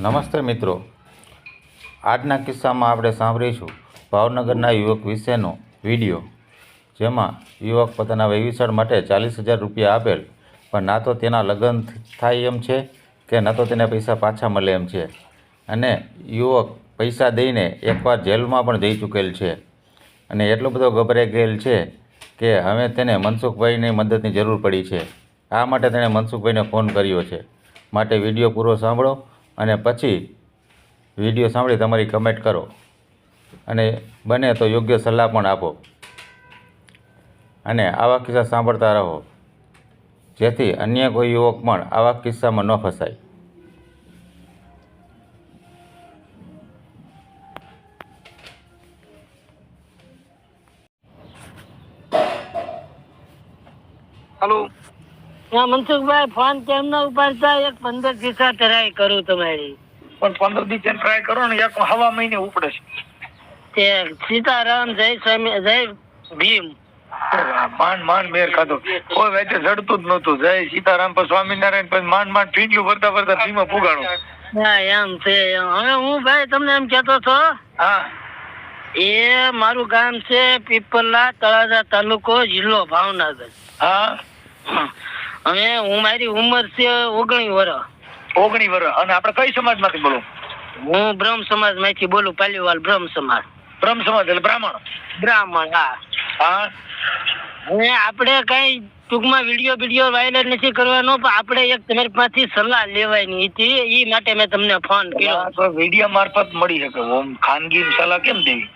નમસ્તે મિત્રો. આજના કિસ્સામાં આપણે સાંભળીશું ભાવનગરના યુવક વિશેનો વીડિયો, જેમાં યુવક પોતાના વૈવિશાળ માટે ચાલીસ હજાર રૂપિયા આપેલ, પણ ના તો તેના લગ્ન થાય એમ છે કે ન તો તેને પૈસા પાછા મળે એમ છે. અને યુવક પૈસા દઈને એકવાર જેલમાં પણ જઈ ચૂકેલ છે. અને એટલો બધો ગભરાઈ ગયેલ છે કે હવે તેને મનસુખભાઈની મદદની જરૂર પડી છે. આ માટે તેણે મનસુખભાઈને ફોન કર્યો છે. માટે વીડિયો પૂરો સાંભળો. અને પછી વીડિયો સાંભળી તમારી કમેન્ટ કરો. અને બને તો યોગ્ય સલાહ પણ આપો. અને આવા કિસ્સા સાંભળતા રહો. જેથી અન્ય કોઈ યુવક પણ આવા કિસ્સામાં ન ફસાય. હાલો હા મનસુખભાઈ ફોન કેમ ન ઉપાડતા એક પંદર દિશા ટ્રાય કરું તમારી. પણ પંદર દિશા ટ્રાય કરો ને એક હવા મહિને ઉપડે છે. સીતારામ જય સ્વામી જય ભીમ. માંડ માંડ મેર ખાધો. કોઈ વેચે જડતું જ નહોતું. જય સીતારામ પર સ્વામિનારાયણ પછી માંડ માંડ ફીંડલું ભરતા ભરતા ભીમાં પુગાડો હા એમ છે હવે હું ભાઈ તમને એમ કેતો છો હા. એ મારું ગામ છે પીપલા તળાજા તાલુકો જિલ્લો ભાવનગર. હા. હવે હું મારી ઉંમર છે ઓગણી વર્ષ ઓગણી વર્ષ અને આપણે કઈ સમાજમાંથી બોલો? હું બ્રહ્મ સમાજમાંથી બોલું પાલીવાલ બ્રહ્મ સમાજ. બ્રહ્મ સમાજ એટલે બ્રાહ્મણ? બ્રાહ્મણ હા. હા? હવે આપણે કઈ ટૂંકમાં વીડિયો વીડિયો વાયરલ નથી કરવાનો પણ આપણે એક તમારી પાસેથી સલાહ લેવાની હતી. એ માટે મેં તમને ફોન કર્યો. વીડિયો મારફત મળી શકે. ઓમ ખાનગી સલાહ કેમ દેવી?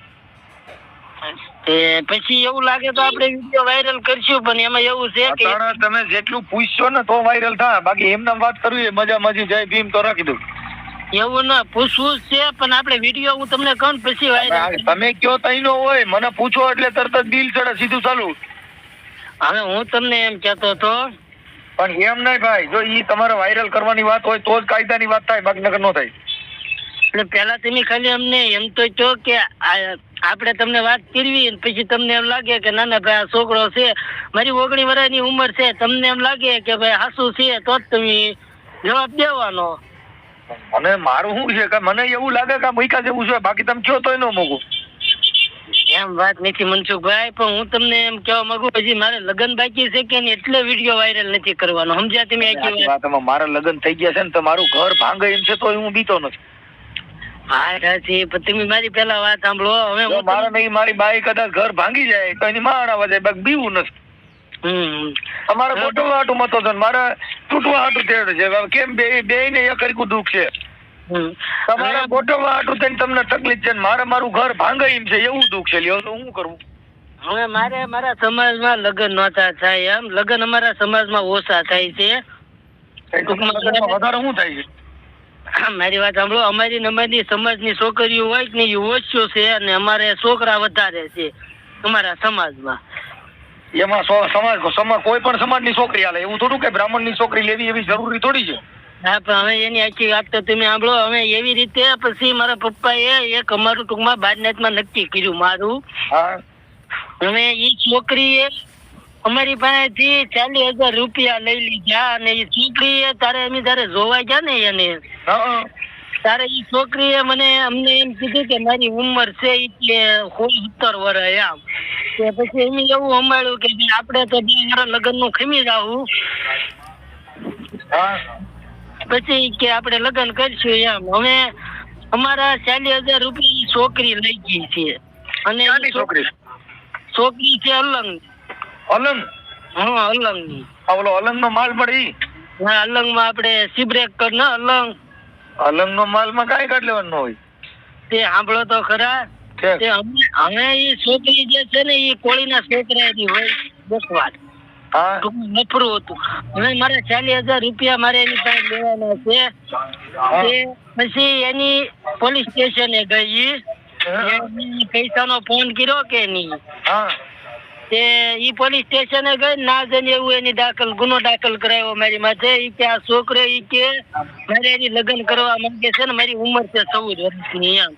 પછી એવું લાગે તો આપણે વીડિયો વાયરલ કરશું પણ એમાં એવું છે કે તમે જેટલું પૂછશો ને તો વાયરલ થાય. બાકી એમને વાત કરવી એ મજા મજી જય ભીમ તો રાખી દઉં. એવું ના પૂછવું છે પણ આપણે વીડિયો હું તમને કહું પછી વાયરલ તમે કયો તઈ નો હોય મને પૂછો એટલે તરત જ દિલ ચડે સીધું ચાલુ. હવે હું તમને એમ કહેતો હતો પણ એમ નહીં ભાઈ જો ઈ તમારે વાયરલ કરવાની વાત હોય તો જ કાયદાની વાત થાય બાકી નગર નો થાય. એટલે પહેલા તમે ખાલી અમને એમ તો કહો કે આ- આપણે તમને વાત કરવી પછી તમને એમ લાગે કે ના ના ભાઈ આ છોકરો છે મારી ઓગણી વર્ષની ઉંમર છે તમને એમ લાગે કે ભાઈ હાસુ છે તો જ તમે જવાબ દેવાનો. મને મારું શું છે? કે મને એવું લાગે કે મૈકા જેવું છે બાકી તમે કયો તોય ન મોગું એમ વાત નથી મનસુખભાઈ પણ હું તમને એમ કહેવા માંગુ હજી મારે લગ્ન બાકી છે કે એટલે વીડિયો વાયરલ નથી કરવાનો. સમજ્યા તમે મારા લગ્ન થઈ ગયા છે ને તો મારું ઘર ભાંગે એમ છે તો હું બીતો નથી. તમે મારી પેલા વાત સાંભળો હવે જો મારે તમને- નહીં મારી બાઈ કદાચ ઘર ભાંગી જાય તો એની માણ આવે જાય બાકી બીવું નથી. હમ. તમારે હાટું મતો છે મારે તૂટવા હાટું તેડ છે. કેમ બે બે ને એક હરખું દુઃખ છે? તમારે ગોઠવવા હાટું થઈને તમને તકલીફ છે મારે મારું ઘર ભાંગે એમ છે એવું દુઃખ છે. લ્યો તો હું કરવું હવે મારે મારા સમાજમાં લગ્ન નહોતા થાય એમ. લગ્ન અમારા સમાજમાં ઓછા થાય છે. વધારે શું થાય છે? મારી વાત સાંભળો અમારી ને અમારી સમાજની છોકરીઓ હોય કે નહીં ઓછો છે અને અમારે છોકરા વધારે છે અમારા સમાજમાં. એમાં સમાજ સમાજ કોઈ પણ સમાજની છોકરી હાલે. એવું થોડું કે બ્રાહ્મણની છોકરી લેવી એવી જરૂરી થોડી છે? હા પણ હવે એની આખી વાત તો તમે સાંભળો હવે એવી રીતે પછી મારા પપ્પાએ એક અમારું ટૂંકમાં બાજનાથમાં નક્કી કર્યું મારું. હવે એ છોકરીએ અમારી પાસેથી ચાલીસ હજાર રૂપિયા લઈ લીધા અને એ છોકરીએ તારે અમે તારે જોવા ગયા ને એને? તારે એ છોકરીએ મને અમને એમ કીધું કે મારી ઉંમર છે એટલે સોળ સત્તર વર્ષ એમ. કે પછી એમ એવું સંભાળ્યું કે આપણે તો બે મારા લગ્નનું ખમી જાવું. હા. પછી કે આપણે લગ્ન કરશું એમ. હવે અમારા ચાલીસ હજાર રૂપિયા છોકરી લઈ ગઈ છે. અને છોકરી? છોકરી છે અલંગ. અલંગ? હા અલંગ. આ ઓલો અલંગ નો માલ પડી હા અલંગમાં આપણે સિબ્રેક કર ને અલંગ. અલંગ નો માલમાં કાંઈ કાઢ લેવાનું હોય? તે સાંભળો તો ખરા. તે અમે અમે ઈ છોકરી જે છે ને ઈ કોળીના છોકરા ની હોય ટૂંકમાં નફરું હતું. હવે મારે ચાલીસ હજાર રૂપિયા મારે એની પાસે લેવાના છે. પછી એની પોલીસ સ્ટેશને ગઈ. પૈસાનો ફોન કર્યો કે નહીં? હા. તે ઈ પોલીસ સ્ટેશને ગઈ ના જઈને એવું એની દાખલ ગુનો દાખલ કરાવ્યો મારી માથે. ઈ કે આ છોકરો ઈ કે મારે એની લગ્ન કરવા માંગે છે ને મારી ઉંમર છે ચૌદ વર્ષની એમ.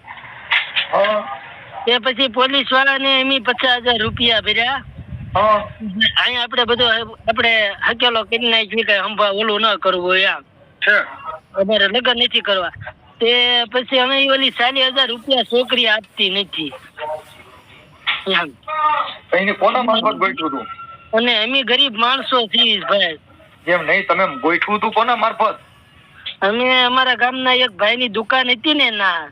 તે પછી પોલીસ વાળાને એમી પચાસ હજાર રૂપિયા ભર્યા. અહીંયા આપણે બધું આપણે હકેલો કરી નાખી કઈ હંભા ઓલું ન કરવું એમ. છે. અમારે લગ્ન નથી કરવા. તે પછી અમે ઓલી ચાલીસ હજાર રૂપિયા છોકરી આપતી નથી. એમ એને કોના મારફત ગોઠવું તું અને અમે ગરીબ માણસો છીએ ભાઈ. એમ નહીં તમે ગોઠવું તું કોના મારફત? અમે અમારા ગામના એક ભાઈની દુકાન હતી ને ના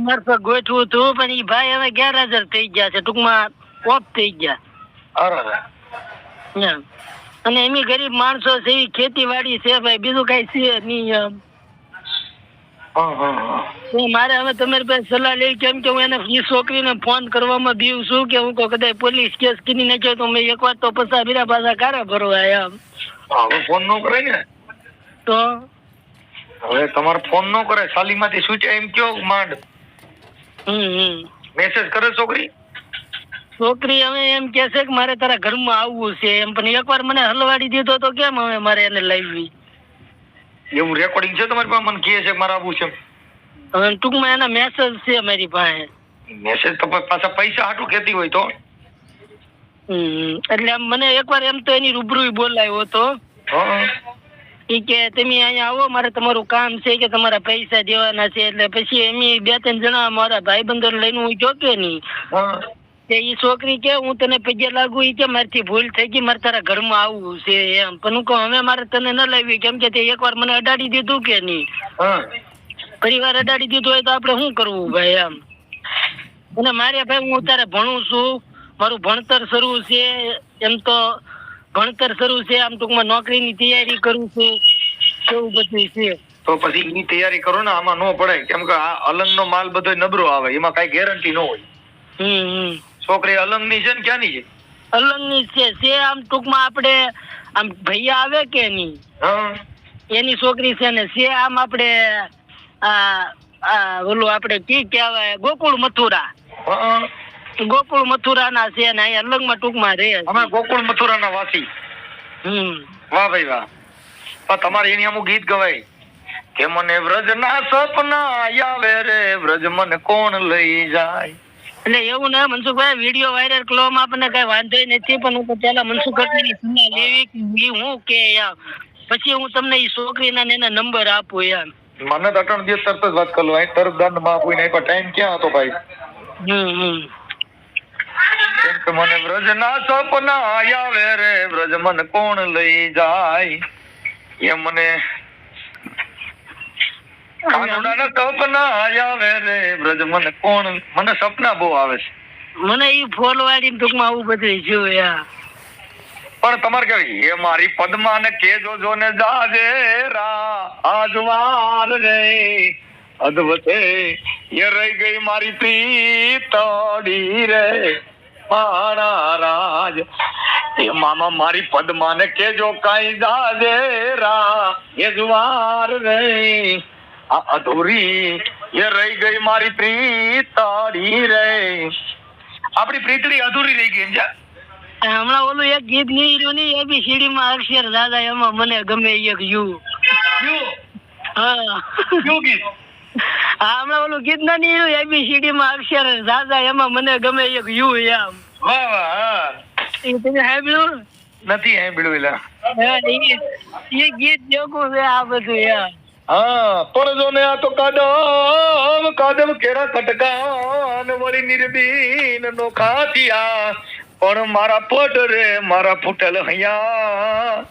મારફત ગોઠવું તું પણ એ ભાઈ હવે ગેરહાજર થઈ ગયા છે ટૂંકમાં ઓફ થઈ ગયા. અને એમ ગરીબ માણસો છે ખેતીવાડી છે ભાઈ બીજું કઈ છે નહીં મારે હવે તમારી પાસે સલાહ લેવી કેમ કે હું એને એ છોકરીને ફોન કરવામાં બીવ છું કે હું કદાચ પોલીસ કેસ કરી નાખ્યો તો મેં એકવાર તો પસા બીરા પાછા કારા ભરવા એમ. હવે ફોન નો કરે ને? તો? હવે તમારો ફોન નો કરે સાલીમાંથી સૂચ્યા એમ કયો માંડ. મેસેજ કરે છોકરી? છોકરી હવે એમ કે છે કે મારે તારા ઘરમાં આવવું છે એમ પણ એકવાર મને હલવાડી દીધો તો કેમ હવે મારે એને લાવવી એવું રેકોર્ડિંગ છે તમારી પાસે? મને કહે છે મારા આવું છે. હવે ટૂંકમાં એના મેસેજ છે મારી પાસે. મેસેજ તો પાછા પૈસા હાટું કહેતી હોય તો. એટલે મને એકવાર એમ તો એની રૂબરૂ બોલાવ્યો હતો. એ કે તમે અહીંયા આવો મારે તમારું કામ છે કે તમારા પૈસા દેવાના છે. એટલે પછી એમ બે ત્રણ જણા મારા ભાઈબંધો લઈને હું જો નહીં. તે ઈ છોકરી કે હું તને પગે લાગુ ઈ કે મારથી ભૂલ થઈ ગઈ મારે તારા ઘરમાં આવવું છે એમ. પણ હું કહું હવે મારે તને ન લાવી કેમ કે તે એકવાર મને અડાડી દીધું કે નહીં? પરિવાર અડાડી દીધું હોય તો આપણે શું કરવું ભાઈ એમ? અને મારે ભાઈ હું અત્યારે ભણું છું મારું ભણતર શરૂ છે એમ તો ભણતર શરૂ છે આમ ટૂંકમાં નોકરીની તૈયારી કરું છું એવું બધું છે. તો પછી એની તૈયારી કરો ને આમાં નો પડે. કેમ કે આ અલંગ નો માલ બધો નબરો આવે એમાં કઈ ગેરંટી ન હોય. હમ હમ. છોકરી અલંગની છે ને ક્યાંની છે? અલંગની છે. છે આમ ટૂંકમાં આપણે આમ ભૈયા આવે કે નહીં? એની છોકરી છે ને છે આમ આપણે ઓલું આપણે કી કહેવાય ગોકુળ મથુરા. ગોકુળ ગોકુળ મથુરાના છે ને અહીંયા અલંગમાં ટૂંકમાં રહે. અમે ગોકુળ મથુરા ના વાસી. હમ. વાહ ભાઈ વાહ. પણ તમારે એની અમુક ગીત ગવાય. કે મને વ્રજ ના સપના આવે રે વ્રજ મને કોણ લઈ જાય? એટલે એવું ના મનસુખભાઈ વીડિયો વાયરલ કરવામાં આપણને કઈ વાંધો નથી પણ હું પેલા મનસુખભાઈની સલાહ લેવી કે હું કે યાર. પછી હું તમને એ છોકરીના એના નંબર આપું યાર. મને તો અટણ દિવસ તરત જ વાત કરું અહીં તરત દંડમાં આપું ને ટાઈમ ક્યાં હતો ભાઈ? હમ હમ. મને વ્રજ ના સપના આવે રે વ્રજ મને કોણ લઈ જાય? એ મને સપના આવે રે વ્રજ મને કોણ મને સપના બહુ આવે છે. મને ઈ ફોલ વાળીને ટૂંકમાં આવું બધું જોયું યાર પણ તમારે કેવી? એ મારી પદમા ને કેજો જો ને જાજે રા આજવાર રે. અદવતે એ રહી ગઈ મારી પ્રીતડી રે. મારા રાજ. એ મામા મારી પદમા ને કેજો કાઈ જાજે રા. એ જુવાર રે. આ અધૂરી એ રહી ગઈ મારી પ્રીતડી રે. આપણી પ્રીતડી અધૂરી રહી ગઈ સમજ્યા હમણાં ઓલું એક ગીત નહીં એબીસીડી માં અક્ષર દાદા એમાં મને ગમે એક યુ. હા. હમણાં ઓલું ગીત ના બી એબીસીડી માં અક્ષર દાદા એમાં મને ગમે એક યુ એમ. વાહ વાહ એ તમે સાંભળ્યું? નથી સાંભળ્યું એલા. એ ગીત જોગું છે આ બધું યાર હા પણ જો ને આ તો કાદમ કાદમ કેરા કટકાન વળી નિર્બીન નો ખાતિયા પણ મારા પટ રે મારા ફૂટેલ હૈયા.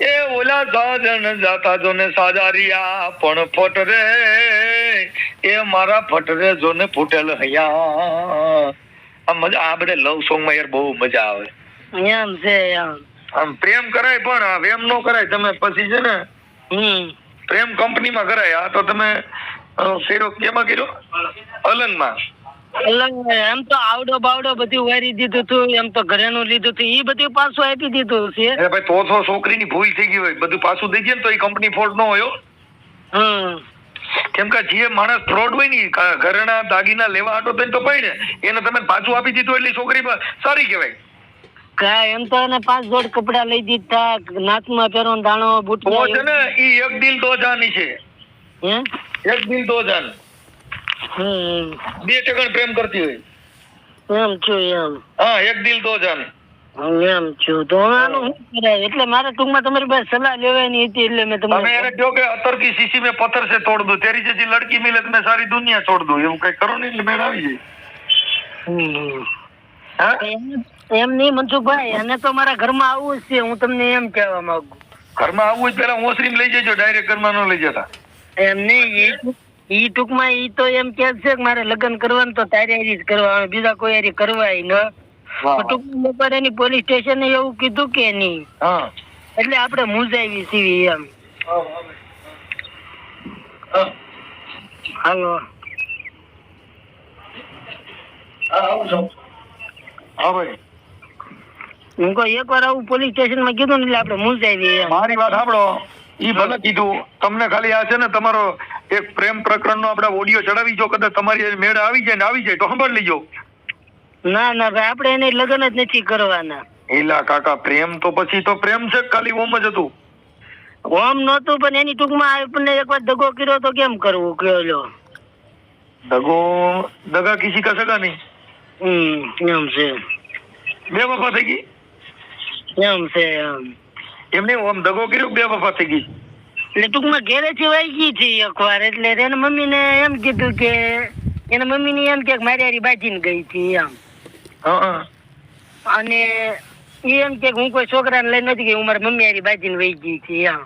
એ ઓલા સાજન જાતા જો ને સાજારિયા પણ ફટ રે. એ મારા ફટ રે જો ને ફૂટેલ હૈયા. આ બધા લવ સોંગમાં યાર બહુ મજા આવે. એમ છે આમ પ્રેમ કરાય પણ વેમ નો કરાય તમે પછી છે ને હમ. પ્રેમ કંપનીમાં કરાય. આ તો તમે ફેરો કેમાં કર્યો? અલંગમાં. અલગ એમ તો આવડો બાવડો બધું વારી દીધું હતું એમ તો ઘરેનું લીધું હતું એ બધું પાછું આપી દીધું છે અરે ભાઈ તો તો છોકરીની ભૂલ થઈ ગઈ હોય. બધું પાછું દઈ દે ને તો એ કંપની ફોલ્ટ ન હોય હમ. કેમ કે જે માણસ ફ્રોડ હોય ને ઘરેણા દાગીના લેવા આટો થઈને તો પડે. એને તમે પાછું આપી દીધું એટલે છોકરી સારી કહેવાય. કા એમ તો એને પાંચ જોડ કપડા લઈ દીધા નાચમાં પહેરો દાણો બૂટ છે ને ઈ એક દિલ દો છે. હે? એક દિલ દો જાન. બે ટકણ પ્રેમ કરતી હોય. એમ છું એમ. હા એક દિલ દો જાન. એમ છું. એટલે મારે ટૂંકમાં તમારી પાસે સલાહ લેવાની હતી એટલે મેં તમને તમે કે અતરકી શીશી મેં પથ્થર છે તોડ દઉં. તેરી જેથી લડકી મિલે તો મેં સારી દુનિયા છોડ દો એવું કઈ કરો નહીં મેળ આવી જાય. હમ. હા? એમ- નહીં મનસુખભાઈ અને તો મારા ઘરમાં આવવું જ છે હું તમને એમ કહેવા માંગુ. ઘરમાં આવવું જ પેલા ઓસરીમાં લઈ જજો ડાયરેક્ટ ઘરમાં ન લઈ જતા. એમ નહીં ઈ ટૂંકમાં ઈ તો એમ કે છે કે મારે લગ્ન કરવાનું તો તારી જ કરવા બીજા કોઈ હારી કરવાય ન. ટૂંકમાં એની પોલીસ સ્ટેશને એવું કીધું કે નહીં. હા. એટલે આપણે મૂંઝાવી સીવી એમ. હાલો. હા આવું છું. હા ભાઈ. હું કહું એકવાર આવું પોલીસ સ્ટેશનમાં કીધું ને એટલે આપણે મૂંઝાવી મારી વાત સાંભળો. ઈ ભલે કીધું. તમને ખાલી આ છે ને તમારો એક પ્રેમ પ્રકરણનો આપણે ઓડિયો ચડાવી જો કદાચ તમારી મેળ આવી જાય ને આવી જાય તો સાંભળી લીજો. ના ના ભાઈ આપણે એને લગ્ન જ નથી કરવાના. એલા કાકા પ્રેમ તો પછી તો પ્રેમ છે ખાલી ઓમ જ હતું. ઓમ નહોતું પણ એની ટૂંકમાં આપણને એકવાર દગો કર્યો તો કેમ કરવું? કયો લો દગો દગા કિસી કા સગા નહીં? હમ એમ છે બે વફા થઈ ગઈ? એમ છે એમ એમને ઓમ દગો કર્યો બે વફા થઈ ગઈ? એટલે ટૂંકમાં ઘેરેથી વાઈ ગઈ હતી એકવાર. એટલે એના મમ્મીને એમ કીધું કે એના મમ્મીને એમ કે મારી હારી બાજીને ગઈ હતી એમ. અને એમ કે હું કોઈ છોકરાને લઈ નથી ગઈ હું મારી મમ્મી હારી બાજીને વહી ગઈ હતી એમ.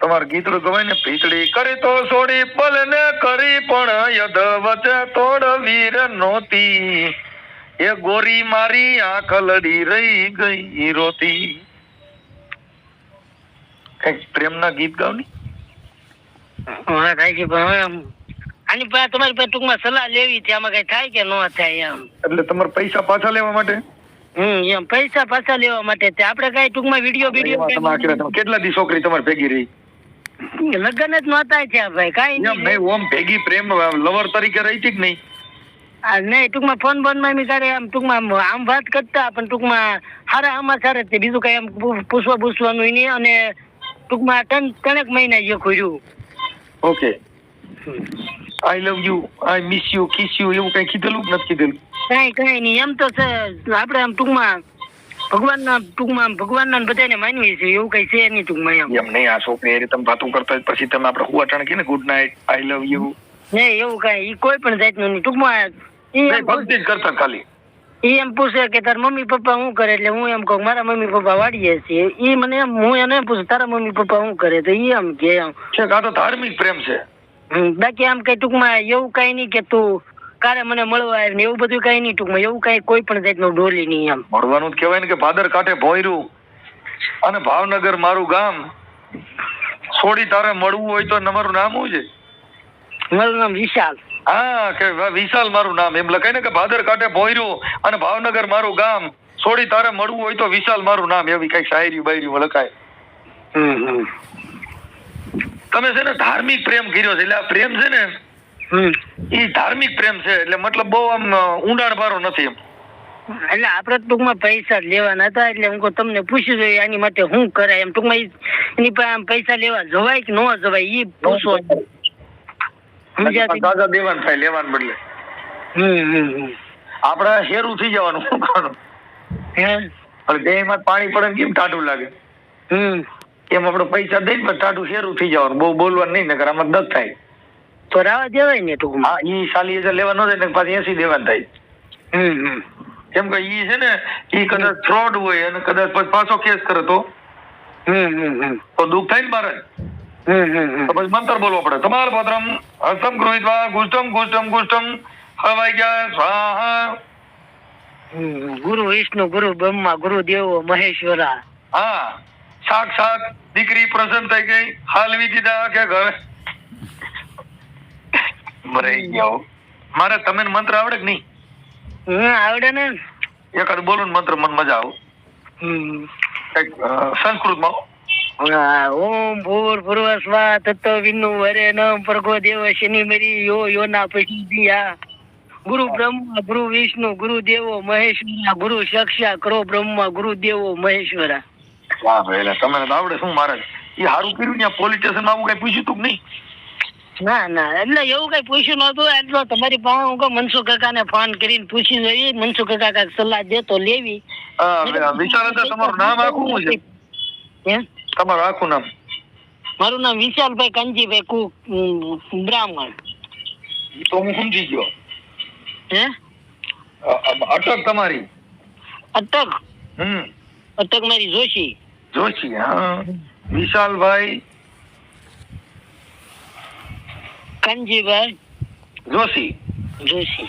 તમારું ગીતડું ગવાય ને પીતળી કરી તો સોડી પલ ને કરી પણ યદ વચ્ચે તોડ વીર નોતી. એ ગોરી મારી આંખ લડી રહી ગઈ રોતી. કંઈક પ્રેમના ગીત ગાવની? હા થાય છે પણ આમ આની પાસે તમારી પાસે ટૂંકમાં સલાહ લેવી છે આમાં કઈ થાય કે ન થાય એમ. એટલે તમારે પૈસા પાછા લેવા માટે? હમ એમ પૈસા પાછા લેવા માટે આપડે આપણે કઈ ટૂંકમાં વીડિયો વીડિયો કેટલા દી છોકરી તમારે ભેગી રહી? લગ્ન જ નહોતા થયા ભાઈ કાઈ નહીં. ભાઈ ઓમ ભેગી પ્રેમ લવર તરીકે રહી હતી કે નહીં? આ નહીં ટૂંકમાં ફોન બોનમાં કરે આમ ટૂંકમાં આમ- વાત કરતા પણ ટૂંકમાં હારા આમાં જ તે બીજું કઈ આમ પૂછવા પૂછવાનું નહીં અને ટૂંકમાં ત્રણ ત્રણેક મહિના જે ખોર્યું okay I love you I miss you kiss you એવું કઈ કીધેલું નથી કીધેલું કઈ કઈ નહીં એમ તો છે આપણે આમ ટૂંકમાં ભગવાનના ટૂંકમાં ભગવાનના બધાને માનવી છે એવું કઈ છે નહીં ટૂંકમાં એમ. નહીં આ છોકરી એ તમે વાતું કરતા પછી તમે આપણે હુવાટાણ કહીએ ને good night I love you નહીં એવું કઈ ઈ કોઈ પણ જાતનું નહીં. ટૂંકમાં ભક્તિ જ કરતા ખાલી. ઈ એમ પૂછે કે તાર મમ્મી પપ્પા શું કરે એટલે હું એમ કહું મારા મમ્મી પપ્પા વાડીએ છીએ. ઈ મને એમ હું એને પૂછું તારા મમ્મી પપ્પા શું કરે? તો ઈ એમ કે એમ. છે આ તો ધાર્મિક પ્રેમ છે. બાકી આમ કઈ ટૂંકમાં એવું કઈ નહીં કે તું કારે મને મળવા આવ્યો ને એવું બધું કઈ નહીં ટૂંકમાં એવું કઈ કોઈ પણ જાતનું ડોલી નહીં એમ. મળવાનું જ કહેવાય ને કે ભાદર કાંઠે ભોયરું અને ભાવનગર મારું ગામ. છોડી તારે મળવું હોય તો મારું નામ શું છે? મારું નામ વિશાલ. હા કે વિશાલ મારું નામ. એમ લખાય ને કે ભાદર કાંઠે ભોયરું અને ભાવનગર મારું ગામ. છોડી તારે મળવું હોય તો વિશાલ મારું નામ. એવી કઈ શાયરી બાયરી લખાય. તમે છે ને ધાર્મિક પ્રેમ કર્યો છે. એટલે આ પ્રેમ છે ને એ ધાર્મિક પ્રેમ છે એટલે મતલબ બહુ આમ ઊંડાણ ભારો નથી એમ. એટલે આપણે ટૂંકમાં પૈસા લેવાના હતા એટલે હું તમને પૂછી જોઈએ આની માટે શું કરાય એમ. ટૂંકમાં એની પાસે આમ પૈસા લેવા જવાય કે ન જવાય એ પૂછો. દાદા દેવાન થાય લેવાન બદલે. આપડે હેરું થઈ જવાનું શું કરવાનું હે? દેહમાં પાણી પડે ને કેમ ટાઢું લાગે? હમ. એમ આપણે પૈસા દઈને પછી ટાઢું હેરું થઈ જવાનું બહુ બોલવાનું નહીં નકર આમાં દત થાય. તો રાવા દેવાય ને ટૂંકમાં. હા ઈ સાલી હજાર લેવા ન દે ને પાછી એસી દેવાનું થાય. હમ કેમ કે ઈ છે ને ઈ કદાચ ફ્રોડ હોય અને કદાચ પછી પાછો કેસ કરે તો. હમ તો દુઃખ થાય ને બારે. હમ પછી મંતર બોલવો પડે. તમાર પત્રમ હસ્તમ ગૃહિત્વા ગુષ્ટમ ગુષ્ટમ ગુષ્ટમ. હવાઈ ગયા સ્વાહા. ગુરુ વિષ્ણુ ગુરુ બ્રહ્મા ગુરુ દેવો મહેશ્વરા. હા સાક્ષાત દીકરી પ્રસન્ન થઈ ગઈ. હાલવી દીધા કે ઘરે મરાઈ ગયો. મારા તમે મંત્ર આવડે કે નહીં? હમ આવડે ને. એકાદ બોલું મંત્ર મને મજા આવું. સંસ્કૃતમાં ઓમ ભૂર ભૂર્વ સ્વા તત્વ વિનુ વરે નમ પ્રગો દેવ શનિ મરી યો યો ના પછી દિયા. ગુરુ બ્રહ્મા ગુરુ વિષ્ણુ ગુરુ દેવો મહેશ્વરા ગુરુ સક્ષા કરો બ્રહ્મા ગુરુ દેવો મહેશ્વરા. વાહ ભાઈ તમને આવડે શું મારે? એ સારું કર્યું ને પોલીસ સ્ટેશન આવું કઈ પૂછ્યું તું કે નહીં? ના ના એટલે એવું કઈ પૂછ્યું નતું એટલો તમારી પાસે હું મનસુખ મનસુખ કાકાને ફોન કરીને પૂછી જોઈએ. મનસુખ કાકા કાંઈક સલાહ દે તો લેવી. વિશાલ તમારું નામ આખું છે? તમારું આખું નામ? મારું નામ વિશાલભાઈ કંજીભાઈ કુ બ્રાહ્મણ. તો હું સમજી ગયો. હે? અટક તમારી. અટક? હમ. અટક મારી જોશી. જોશી હા. વિશાલભાઈ કંજીભાઈ જોશી. જોશી.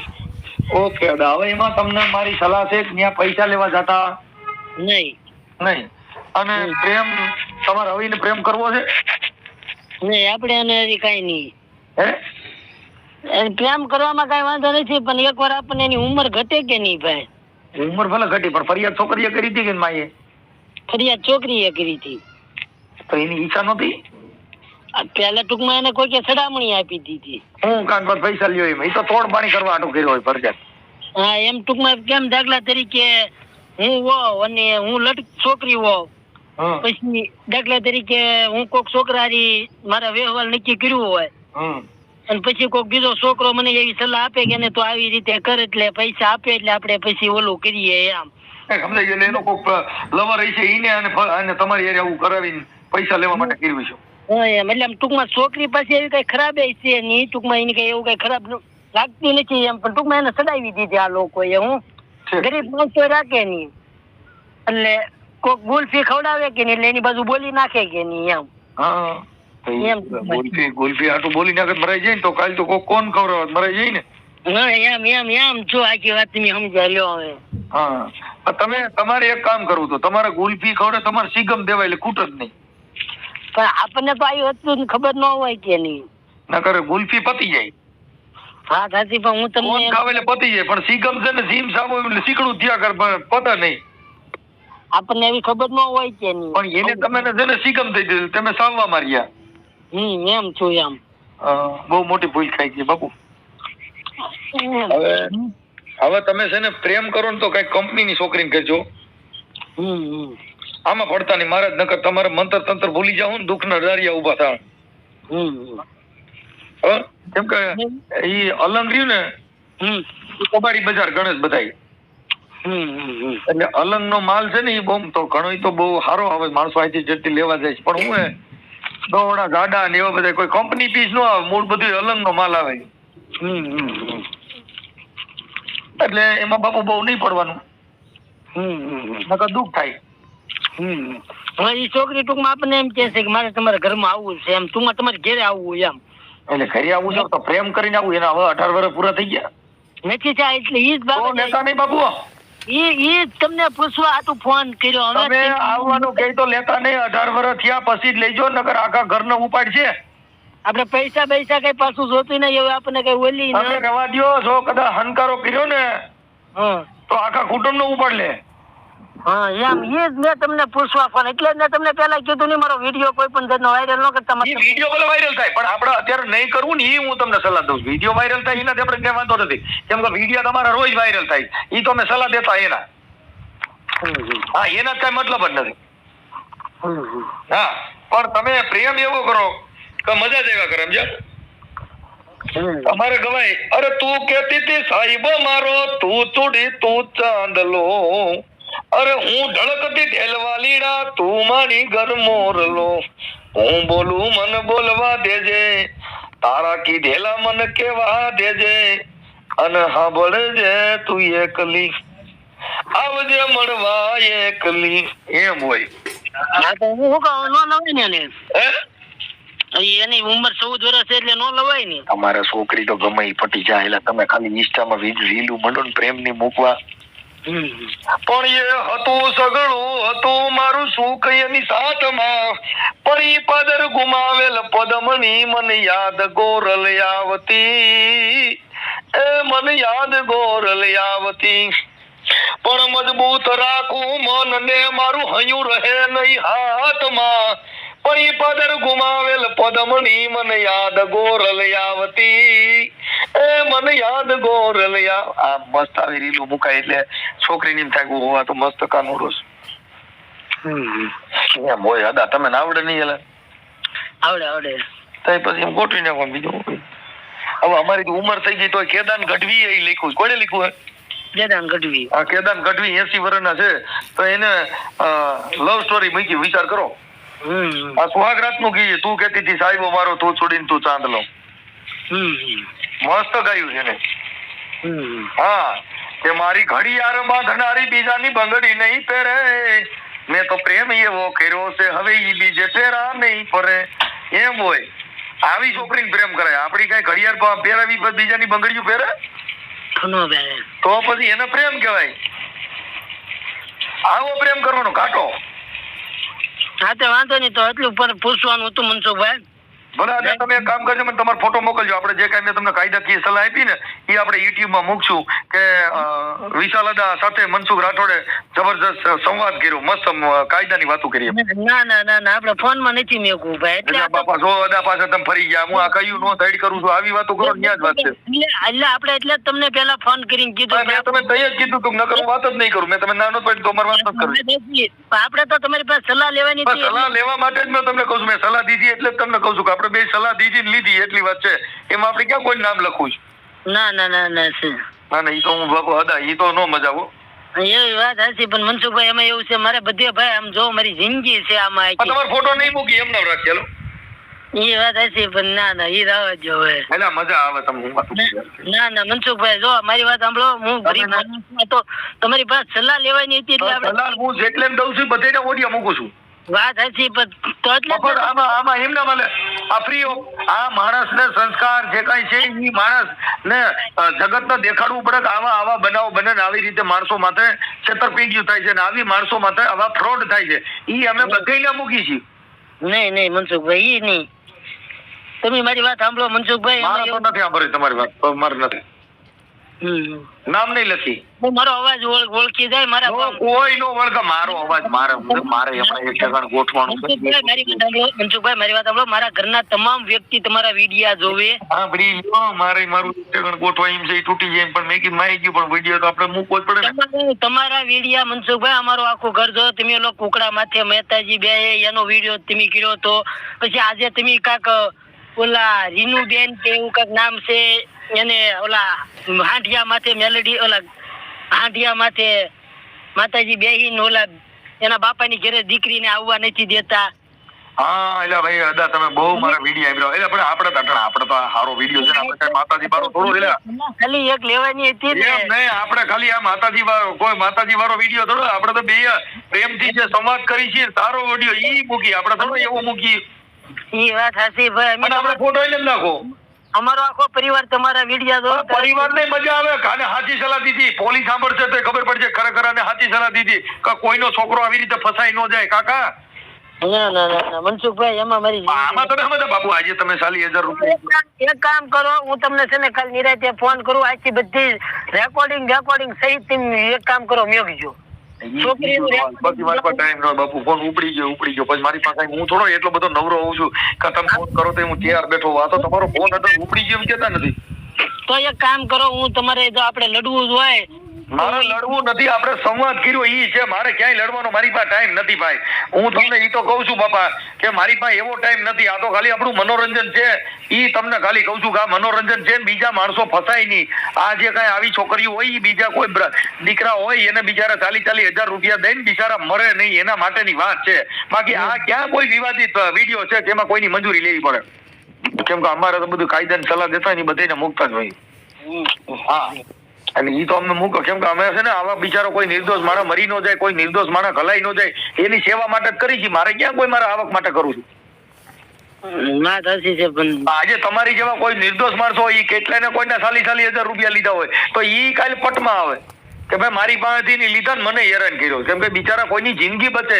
ઓકે હવે એમાં તમને મારી સલાહ છે કે ત્યાં પૈસા લેવા જતા? નહીં. નહીં. અને પ્રેમ તમારે રવિને પ્રેમ કરવો છે? નહીં આપણે એને હજી કઈ નહીં. હે? પ્રેમ કરવામાં કાંઈ વાંધો નથી પણ એકવાર આપણને એની ઉંમર ઘટે કે નહીં ભાઈ? ઉંમર ભલે ઘટી પણ ફરિયાદ છોકરીએ કરી હતી કે માએ? ફરિયાદ છોકરીએ કરી હતી. તો એની ઈચ્છા નહોતી? આ પહેલા ટૂંકમાં એને કોઈ કે સડામણી આપી દીધી. હું કાન પર પૈસા લ્યો એમ. એ તો તોડ પાણી કરવા આટું કર્યો હોય ફરજિયાત. હા એમ ટૂંકમાં કેમ દાખલા તરીકે હું વહુ અને હું લટક છોકરી વહુ. પછી દાખલા તરીકે હું કોક છોકરાની મારા વ્યવહાર નક્કી કર્યું હોય. હમ. અને પછી કોક બીજો છોકરો મને એવી સલાહ આપે કે તો આવી રીતે કર એટલે પૈસા આપે એટલે આપણે પછી ઓલું કરીએ એમ. સમજાય એટલે એનો કોક લવર હશે ઈને અને તમારી આવું કરાવીને પૈસા લેવા માટે કર્યું છે. એટલે આમ ટૂંકમાં છોકરી પાસે એવી કઈ ખરાબ છે નહીં. ટૂંકમાં એની કઈ એવું કઈ ખરાબ લાગતી નથી એમ. પણ ટૂંકમાં એને સડાવી દીધી આ લોકોએ હું. ગરીબ માણસો રાખે નહીં. એટલે કોક ગુલ્ફી ખવડાવે કે નહીં એટલે એની બાજુ બોલી નાખે કે નહીં એમ. હા. એમ. ગુલ્ફી ગુલ્ફી આટલું બોલી નાખે મરાઈ જાય ને તો કાલ તો કોણ ખવડાવે મરાઈ જાય ને. એમ એમ એમ. જો આખી વાત તમે સમજાય લ્યો હવે. હા. તમે તમારે એક કામ કરવું તો તમારે ગુલ્ફી ખવડે તમારે સિગમ દેવાય એટલે ખૂટ જ નહીં. પણ આપણને તો આવી હતું ખબર ન હોય કે નહીં. નકર ગુલ્ફી પતી જાય. હા સાચી પણ હું તમને ખાવે એટલે પતી જાય પણ સીગમ છે ને સીમ સામો એટલે સીકડું થયા કર પણ પતે નહીં. આપણને એવી ખબર ન હોય કે નહીં. પણ એને તમે છે ને સીગમ થઈ દીધું તમે સાવવા માર્યા. હમ એમ છું એમ. બહુ મોટી ભૂલ થઈ ગઈ બાપુ. હવે હવે તમે છે ને પ્રેમ કરો ને તો કઈ કંપની ની છોકરીને કરજો હમ હમ. આમાં પડતા નહીં. મહારાજ નકર તમારે મંત્ર તંત્ર ભૂલી જાવ ને દુઃખના ડરિયા ઊભા થાય. કેમ કે ઈ અલંગ રહ્યું ને કબાડી બજાર ગણેશ બધાય. એટલે અલંગ નો માલ છે ને એ બહુ તો ઘણો તો બહુ સારો આવે માણસો અહીંથી જેટલી લેવા જાય પણ હું દોડા ગાડા ને એવા બધા કોઈ કંપની પીસ નો આવે મૂળ બધું અલંગ નો માલ આવે. એટલે એમાં બાપુ બહુ નહીં પડવાનું. નકર દુઃખ થાય. હમ. ઈ છોકરી ટૂંકમાં આપણને એમ કહે છે કે મારે તમારા ઘરમાં આવવું છે એમ. ટૂંકમાં તમારે ઘરે આવવું એમ. એટલે ઘરે આવું છે તો પ્રેમ કરીને આવું એના હવે અઢાર વર્ષ પૂરા થઈ ગયા. નથી થાય એટલે ઈ જ તો બાબત લેતા નહીં બાબુ ઈ ઈ તમને પૂછવા આટલું ફોન કર્યો. હવે તમે આવવાનું કહી તો લેતા નહીં અઢાર વર્ષ થયા પછી જ લેજો નકર આખા ઘરનો ઉપાડ છે. આપણે પૈસા પૈસા કઈ પાછું જોતું નહીં હવે આપણને કઈ ઓલી તમે રવા દ્યો જો કદાચ હનકારો કર્યો ને તો આખા કુટુંબ નો ઉપાડ લે. એમ એ જ મેં તમને પૂછવા ફોન એટલે જ મેં તમને પેલા કીધું નહીં, મારો વીડિયો કોઈ પણ જાતનો વાયરલ ન કરતા. એ વીડિયો ભલે વાયરલ થાય, પણ આપણે અત્યારે નહીં કરવું ને એ હું તમને સલાહ દઉં વીડિયો વાયરલ થાય, એનાથી આપણે કઈ વાંધો નથી. કેમ કે વીડિયો તમારા રોજ વાયરલ થાય. એ તો અમે સલાહ દેતા એના. હા, એના કઈ મતલબ જ નથી. હા, પણ તમે પ્રેમ એવો કરો કે મજા જ એવા કરે સમજ્યા અમારે ગવાય, અરે તું કેતી હતી સાહેબ મારો, તું ચૂડી તું ચાંદલો. અરે હું ધડકતી ઢેલવા લીડા તું મારી ઘર મોરલો હું બોલું મન બોલવા દેજે. તારા કીધેલા મન કેવા દેજે? અને સાંભળજે તું એકલી. આવજે મળવા એકલી. એમ હોય. હા તો હું કહું? ન લવાય ને એને. ઉંમર ચૌદ વર્ષ છે એટલે નો લવાય ને. તમારે છોકરી તો ગમે પટી જાય એટલે તમે ખાલી ઇન્સ્ટામાં રીલું મંડો પ્રેમ પ્રેમની મૂકવા. પણ એ હતું સગળું, હતું મારું સુખ, એની સાથમાં ઈ પદર ગુમાવેલ પદમની મને યાદ ગોરલ આવતી. એ મને યાદ ગોરલ આવતી. પણ મજબૂત રાખું મન ને મારું હયું રહે નહીં હાથમાં. ઈ પદર ગુમાવેલ પદમની મને યાદ ગોરલ આવતી. એ મને યાદ ગોર આવ આ મસ્ત આવી રીલું મુકાય એટલે છોકરીની એમ થાય હું તો મસ્ત કાનુડો છું. એમ હોય અદા તમે આવડે નહીં એટલે આવડે આવડે. તો પછી એમ ગોઠવી નાખવાનું બીજું હવે અમારી ઉંમર થઈ ગઈ તો કેદાન ગઢવી એ લખ્યું કોને કોણે લખ્યું હે જદાન ગઢવી. આ કેદાન ગઢવી એસી વર્ષના છે. તો એને લવ સ્ટોરી મૂકી વિચાર કરો. આ સુહાગરાતનું તું કેતી હતી સાહેબો મારો તું છોડીને તું ચાંદલો. હમ. મસ્ત ગાયું છે ને. હા કે મારી ઘડિયાળ બાંધનારી બીજાની બંગડી નહીં પહેરે. મેં તો પ્રેમ એવો કર્યો છે હવે ઈ બીજે ફેરા નહીં પરે એમ હોય. આવી છોકરીને પ્રેમ કરાય. આપણી કઈ ઘડિયાળ પહેરાવી બીજાની બંગડીઓ પહેરે? તો પછી એને પ્રેમ કહેવાય. આવો પ્રેમ કરવાનો કાટો હા તે વાંધો નહીં. તો એટલું પણ પૂછવાનું હતું મનસુખભાઈ. ભલે તમે એક કામ કરજો મને તમારો ફોટો મોકલજો આપણે જે કાંઈ મેં તમને કાયદાકીય સલાહ આપી ને એ આપણે યુટ્યુબમાં મૂકશું કે વિશાલ અદા સાથે મનસુખ રાઠોડે જબરજસ્ત સંવાદ કર્યો મસ્ત કાયદાની વાતો કરી ના ના ના ના આપણે ફોનમાં નથી મેકવું ભાઈ એટલે બાપા જો અદા પાસે તમે ફરી ગયા હું આ કયું નો સાઈડ કરું છું આવી વાતો કરો ત્યાં જ વાત છે એટલે આપણે એટલે તમને પહેલા ફોન કરીને કીધું મેં તમે તઈ જ કીધું તું નકર હું વાત જ નહીં કરું મેં તમે નાનો પણ તો વાત નથી કરું આપણે તો તમારી પાસે સલાહ લેવાની સલાહ લેવા માટે જ મેં તમને કહું છું મેં સલાહ દીધી એટલે જ તમને કહું છું કે આપણે બે સલાહ દીધી લીધી એટલી વાત છે. એમાં આપણે ક્યાં કોઈ નામ લખવું છે? ના ના ના ના છે. ના ના ઈ તો હું બાપુ અદા ઈ તો નો મજા આવો એવી વાત હશે પણ મનસુખભાઈ એમાં એવું છે મારે બધે ભાઈ આમ જો મારી જિંદગી છે આમાં તમારો ફોટો નહીં મૂકી એમ નામ રાખેલો એ વાત હશે પણ ના ના એ રાવ જો હવે એટલે મજા આવે તમે હું વાતું કરું. ના ના મનસુખભાઈ જો મારી વાત સાંભળો હું ગરીબ માણસ તો તમારી પાસે સલાહ લેવાની હતી એટલે આપણે સલાહ હું જેટલે દઉં છું બધેને ઓડિયા મૂકું છું. વાત હશે પણ તો એટલે આમાં આમાં એમ ના મળે ઓફ આ માણસને સંસ્કાર જે કઈ છે એ માણસ ને જગતને દેખાડવું પડે કે આવા આવા બનાવો બને આવી રીતે માણસો માથે છેતરપિંડીઓ થાય છે ને આવી માણસો માથે આવા ફ્રોડ થાય છે. ઈ અમે બધાને મૂકી છીએ. નહીં નહીં મનસુખભાઈ ઈ નહીં. તમે મારી વાત સાંભળો મનસુખભાઈ મારે તો નથી સાંભળવી તમારી વાત મારે નથી. નામ નહીં લખી. મારો અવાજ ઓળખી જાય મારા કોઈ નો વળગે મારો અવાજ મારે મારે એમાં એક ઠેકાણ ગોઠવાનું મનસુખભાઈ મારી વાત સાંભળો મારી વાત સાંભળો. મારા ઘરના તમામ વ્યક્તિ તમારા વિડિયા જોવે. હા ભાઈ મારે મારું ઠેકાણ ગોઠવા એમ છે તૂટી જાય પણ મેં કીધું મારી ગયું પણ વિડિયો તો આપણે મૂકવો જ પડે તમારા વિડિયા મનસુખભાઈ અમારું આખું ઘર જો તમે ઓલો કુકડા માથે મહેતાજી બે એનો વિડિયો તમે કર્યો તો. પછી આજે તમે કાક ઓલા રીનુબેન કે એવું કાક નામ છે એને ઓલા હાંઢિયા માથે મેલડી ઓલા હાંઢિયા માથે માતાજી બેહીને ઓલા એના બાપાની ઘરે દીકરીને આવવા નથી દેતા. હા એટલે ભાઈ અદા તમે બહુ મારા વીડિયો આવ્યો એટલે પણ આપણે તો આપણે તો સારો વીડિયો છે ને આપણે કઈ માતાજી વાળો થોડું એટલે ખાલી એક લેવાની હતી ને. નહીં આપણે ખાલી આ માતાજી વાળો કોઈ માતાજી વાળો વીડિયો થોડો આપણે તો બે પ્રેમથી જે સંવાદ કરી છે સારો વીડિયો ઈ મૂકી આપણે થોડો એવો મૂકી. ઈ વાત હાસી ભાઈ અમે આપણે ફોટો લઈ નાખો. અમારો આખો પરિવાર તમારા વિડિયા જો પરિવાર ને મજા આવે. કાને સાચી સલાહ દીધી? પોલીસ સાંભળશે તો ખબર પડશે. ખરેખર આને સાચી સલાહ દીધી. કે કોઈનો છોકરો આવી રીતે ફસાઈ ન જાય. કાકા? ના ના ના મનસુખભાઈ એમાં મારી આમાં તમે સમજ્યા બાપુ આજે તમે સાલી હજાર રૂપિયા એક કામ- કરો. હું તમને છે ને કાલ નિરાતે ફોન કરું. આખી બધી રેકોર્ડિંગ રેકોર્ડિંગ સહિત એક કામ કરો. મેં છોકરીનું મારી પાસે ટાઈમ નો બાપુ ફોન ઉપડી ગયો ઉપડી ગયો. પછી મારી પાસે હું થોડો એટલો બધો નવરો હોઉં છું કે તમે ફોન કરો તો હું તૈયાર બેઠો. આ તો તમારો ફોન હતો ઉપડી ગયો એમ કેતા નથી. તો એક કામ કરો હું તમારે જો આપણે લડવું જ હોય મારે લડવું નથી, આપણે સંવાદ કર્યો, ઈ છે. મારે ક્યાંય લડવાનો, મારી પાસે ટાઈમ નથી ભાઈ. હું તમને ઈ તો કહું છું, બાપા, કે મારી પાસે એવો ટાઈમ નથી. આ તો ખાલી આપણું મનોરંજન છે. ઈ તમને ખાલી કહું છું કે આ મનોરંજન છે બીજા માણસો ફસાય નહીં. આ જે કાંઈ આવી છોકરીઓ હોય એ બીજા કોઈ દીકરા હોય, એને બિચારા ચાલી ચાલી હજાર રૂપિયા દઈને બિચારા મરે નહીં. એના માટેની વાત છે. બાકી આ ક્યાં કોઈ વિવાદિત વીડિયો છે જેમાં કોઈની મંજૂરી લેવી પડે? કેમ કે અમારે તો બધું કાયદાની સલાહ દેતા ને બધાને મૂકતા જ હોય. હા. અને ઈ તો અમને મૂકો. કેમ કે અમે છે ને આવા બિચારો કોઈ નિર્દોષ માણસ મરી ન જાય કોઈ નિર્દોષ માણસ ઘલાઈ ન જાય એની સેવા માટે જ કરી છે. મારે ક્યાં કોઈ મારા આવક માટે કરું છું? ના થશે છે પણ આજે તમારી જેવા કોઈ નિર્દોષ માણસો હોય એ ઈ કેટલાને કોઈના સાલી સાલી હજાર રૂપિયા લીધા હોય તો ઈ કાલે પટમાં આવે. કે ભાઈ મારી પાસેથી ની લીધા ને મને હેરાન કર્યો. કેમ કે બિચારા કોઈની જિંદગી બચે.